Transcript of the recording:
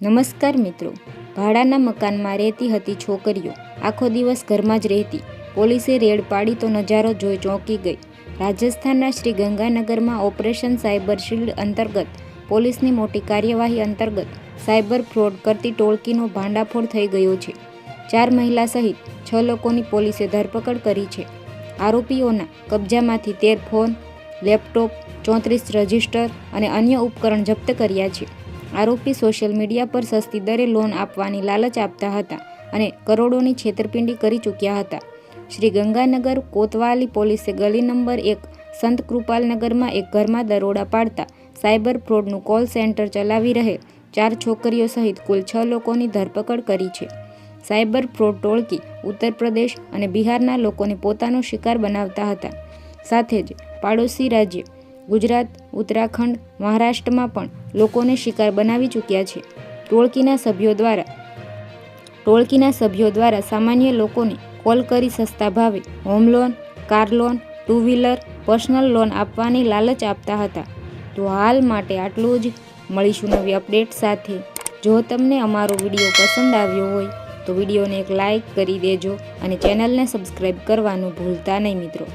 નમસ્કાર મિત્રો. ભાડાના મકાનમાં રહેતી હતી છોકરીઓ. આખો દિવસ ઘરમાં જ રહેતી. પોલીસે રેડ પાડી તો નજારો જોઈ ચોંકી ગઈ. રાજસ્થાનના શ્રી ગંગાનગરમાં ઓપરેશન સાયબર શિલ્ડ અંતર્ગત, પોલીસની મોટી કાર્યવાહી અંતર્ગત સાયબર ફ્રોડ કરતી ટોળકીનો ભાંડાફોડ થઈ ગયો છે. ચાર મહિલા સહિત છ લોકોની પોલીસે ધરપકડ કરી છે. આરોપીઓના કબજામાંથી તેર ફોન, લેપટોપ, ચોત્રીસ રજિસ્ટર અને અન્ય ઉપકરણ જપ્ત કર્યા છે. આરોપી સોશિયલ મીડિયા પર સસ્તી દરે લોન આપવાની લાલચ આપતા હતા અને કરોડોની છેતરપિંડી કરી ચૂક્યા હતા. શ્રી ગંગાનગર કોતવાલી પોલીસે ગલી નંબર એક સંત કૃપાલનગરમાં એક ઘરમાં દરોડા પાડતા સાયબર ફ્રોડનું કોલ સેન્ટર ચલાવી રહે ચાર છોકરીઓ સહિત કુલ છ લોકોની ધરપકડ કરી છે. સાયબર ફ્રોડ ટોળકી ઉત્તર પ્રદેશ અને બિહારના લોકોને પોતાનો શિકાર બનાવતા હતા. સાથે જ પાડોશી રાજ્ય ગુજરાત, ઉત્તરાખંડ, મહારાષ્ટ્રમાં પણ લોકોને શિકાર બનાવી ચૂક્યા છે. ટોળકીના સભ્યો દ્વારા ટોળકીના સભ્યો દ્વારા સામાન્ય લોકોને કોલ કરી સસ્તા ભાવે home loan, car loan two wheeler personal loan આપવાની લાલચ આપતા હતા. તો હાલ માટે આટલું જ. મળીશું નવી અપડેટ સાથે. જો તમને અમારો વીડિયો પસંદ આવ્યો હોય, તો વિડીયોને એક લાઈક કરી દેજો અને ચેનલને સબસ્ક્રાઈબ કરવાનું ભૂલતા નહીં મિત્રો.